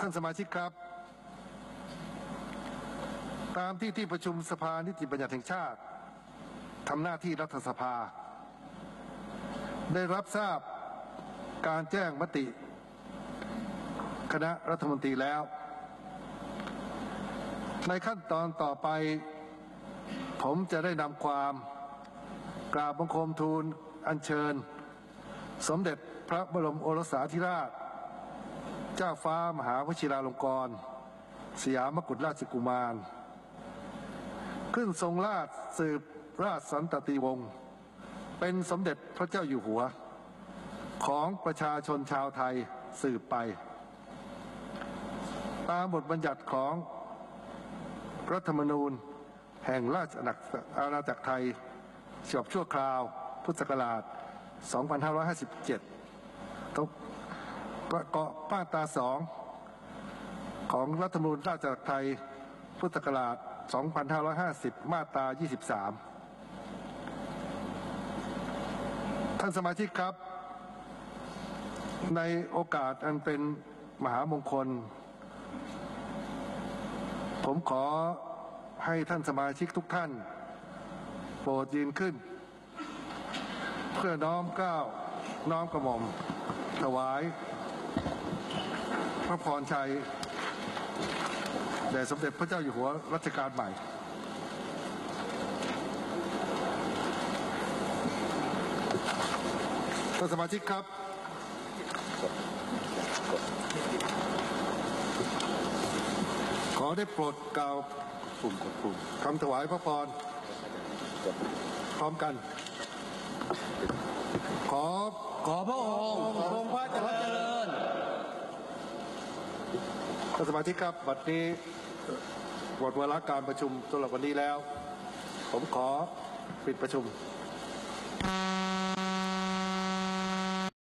ท่านสมาชิกครับ ตามที่ที่ประชุมสภานิติบัญญัติแห่งชาติทำหน้าที่รัฐสภา ได้รับทราบการแจ้งมติ คณะรัฐมนตรีแล้ว ในขั้นตอนต่อไป ผมจะได้นำความกราบบังคมทูลอัญเชิญ สมเด็จพระบรมโอรสาธิราช เจ้าฟ้ามหาวชิราลงกรณ์สยามกุฎราชกุมาร ขึ้นทรงราชสืบราชสันตติวงศ์เป็นสมเด็จพระเจ้าอยู่หัว ของประชาชนชาวไทยสืบไป ตามบทบัญญัติของรัฐธรรมนูญแห่งราชอาณาจักรไทยฉบับชั่วคราว พุทธศักราช 2557ต้อง ประกอบมาตราสองของรัฐธรรมนูญราชอาณาจักรไทยพุทธศักราช 2550 มาตรา 23 ท่านสมาชิกครับ ในโอกาสอันเป็นมหามงคล ผมขอให้ท่านสมาชิกทุกท่าน โปรดยืนขึ้น เพื่อน้อมก้าวน้อมกระหม่อมถวาย ระพรชัยแด่สมเด็จพระเจ้าอยู่หัวรัชกาลใหม่ ท่านสมาชิกครับ ขอได้โปรดกล่าวปุ่มกดปุ่มคำถวายพระพร พร้อมกัน ขอขอพระองค์ทรงพระเจริญ ท่านสมาชิกครับบัดนี้หมดเวลาการประชุมสำหรับวันนี้แล้ว ผมขอปิดประชุม